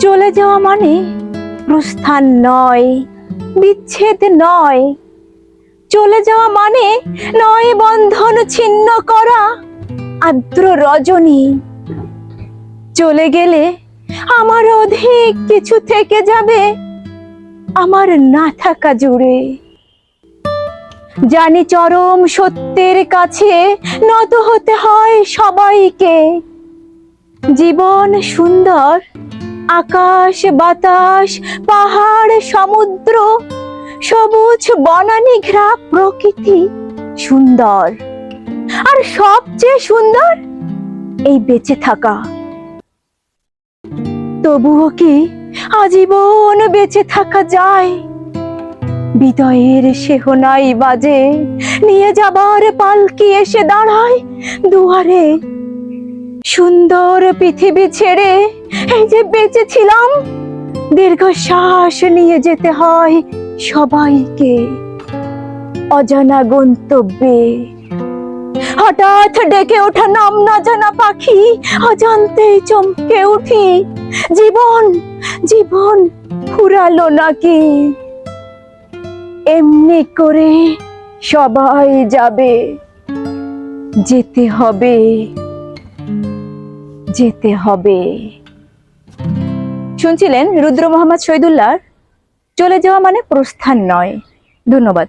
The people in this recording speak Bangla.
চলে যাওয়া মানে প্রস্থান নয়, বিচ্ছেদ নয়। চলে যাওয়া মানে নয় বন্ধন ছিন্ন করা, আর্দ্র রজনী। চলে গেলে আমার অধিক কিছু থেকে যাবে, আমার না থাকা জুড়ে। জানি চরম সত্যের কাছে নত হতে হয় সবাইকে। জীবন সুন্দর আকাশ, বাতাস, পাহাড়, সমুদ্র, সবুজ, বনানী ঘেরা প্রকৃতি সুন্দর। আর সবচেয়ে সুন্দর এই বেঁচে থাকা। তবুও কি আজীবন বেঁচে থাকা যায়? বিদয়ের সেহনাই বাজে, নিয়ে যাবার পালকি এসে দাঁড়ায় দুয়ারে। সুন্দর পৃথিবী ছেড়ে এই যে বেঁচে ছিলাম, দীর্ঘশ্বাস নিয়ে যেতে হয় সবাইকে। অজানা গন্তব্যে। হঠাৎ ডেকে ওঠা নাম না জানা পাখি অজান্তেই চমকে উঠি। জীবন জীবন ফুরালো নাকি? এমনি করে সবাই যাবে, যেতে হবে যেতে হবে। শুনছিলেন রুদ্র মোহাম্মদ শহীদুল্লাহ চলে যাওয়া মানে প্রস্থান নয়। ধন্যবাদ।